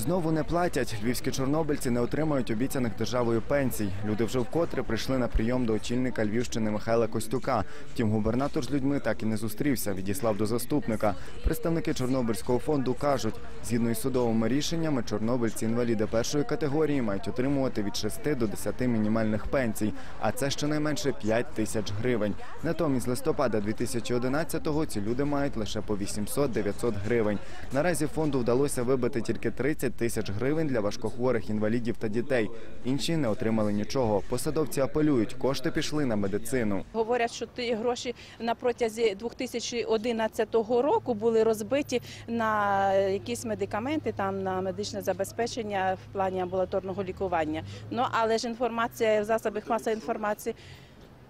Знову не платять. Львівські чорнобильці не отримують обіцяних державою пенсій. Люди вже вкотре прийшли на прийом до очільника Львівщини Михайла Костюка. Втім, губернатор з людьми так і не зустрівся, відіслав до заступника. Представники Чорнобильського фонду кажуть, згідно із судовими рішеннями, чорнобильці інваліди першої категорії мають отримувати від 6 до 10 мінімальних пенсій, а це щонайменше 5 тисяч гривень. Натомість з листопада 2011-го ці люди мають лише по 800-900 гривень. Наразі фонду вдалося вибити тільки 30 тисяч гривень для важкохворих інвалідів та дітей. Інші не отримали нічого. Посадовці апелюють, кошти пішли на медицину. Говорять, що ті гроші на протязі 2011 року були розбиті на якісь медикаменти, там на медичне забезпечення в плані амбулаторного лікування. Ну але ж інформація в засобах масової інформації.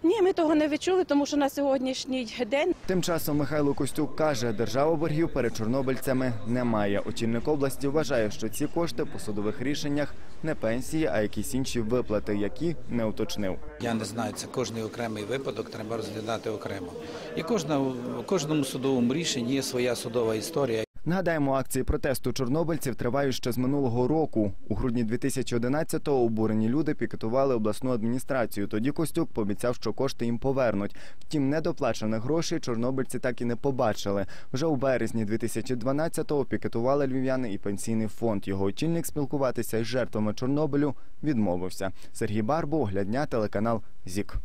Ні, ми того не відчули, тому що на сьогоднішній день Тим часом Михайло Костюк каже, держава боргів перед чорнобильцями немає. Очільник області вважає, що ці кошти по судових рішеннях не пенсії, а якісь інші виплати, які не уточнив. Я не знаю, це кожний окремий випадок треба розглядати окремо. І кожна, в кожному судовому рішенні є своя судова історія. Нагадаємо, акції протесту чорнобильців тривають ще з минулого року. У грудні 2011-го обурені люди пікетували обласну адміністрацію. Тоді Костюк пообіцяв, що кошти їм повернуть. Втім, недоплачених грошей чорнобильці так і не побачили. Вже у березні 2012-го пікетували львів'яни і пенсійний фонд. Його очільник спілкуватися із жертвами Чорнобилю відмовився. Сергій Барбу, оглядня, телеканал ЗІК.